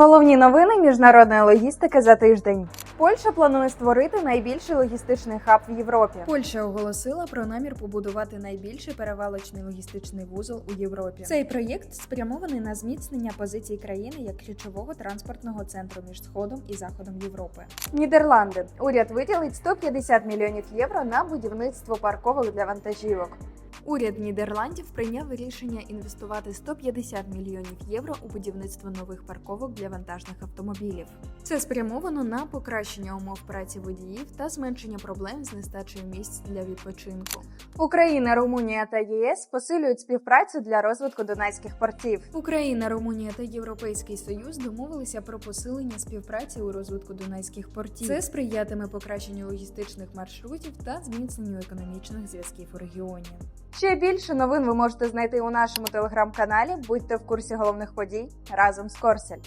Головні новини міжнародної логістики за тиждень. Польща планує створити найбільший логістичний хаб в Європі. Польща оголосила про намір побудувати найбільший перевалочний логістичний вузол у Європі. Цей проєкт спрямований на зміцнення позицій країни як ключового транспортного центру між сходом і заходом Європи. Нідерланди. Уряд виділить 150 мільйонів євро на будівництво парковок для вантажівок. Уряд Нідерландів прийняв рішення інвестувати 150 мільйонів євро у будівництво нових парковок для вантажних автомобілів. Це спрямовано на покращення умов праці водіїв та зменшення проблем з нестачею місць для відпочинку. Україна, Румунія та ЄС посилюють співпрацю для розвитку донецьких портів. Україна, Румунія та Європейський Союз домовилися про посилення співпраці у розвитку донецьких портів. Це сприятиме покращенню логістичних маршрутів та зміцненню економічних зв'язків у регіоні. Ще більше новин ви можете знайти у нашому телеграм-каналі. Будьте в курсі головних подій разом з Корсель.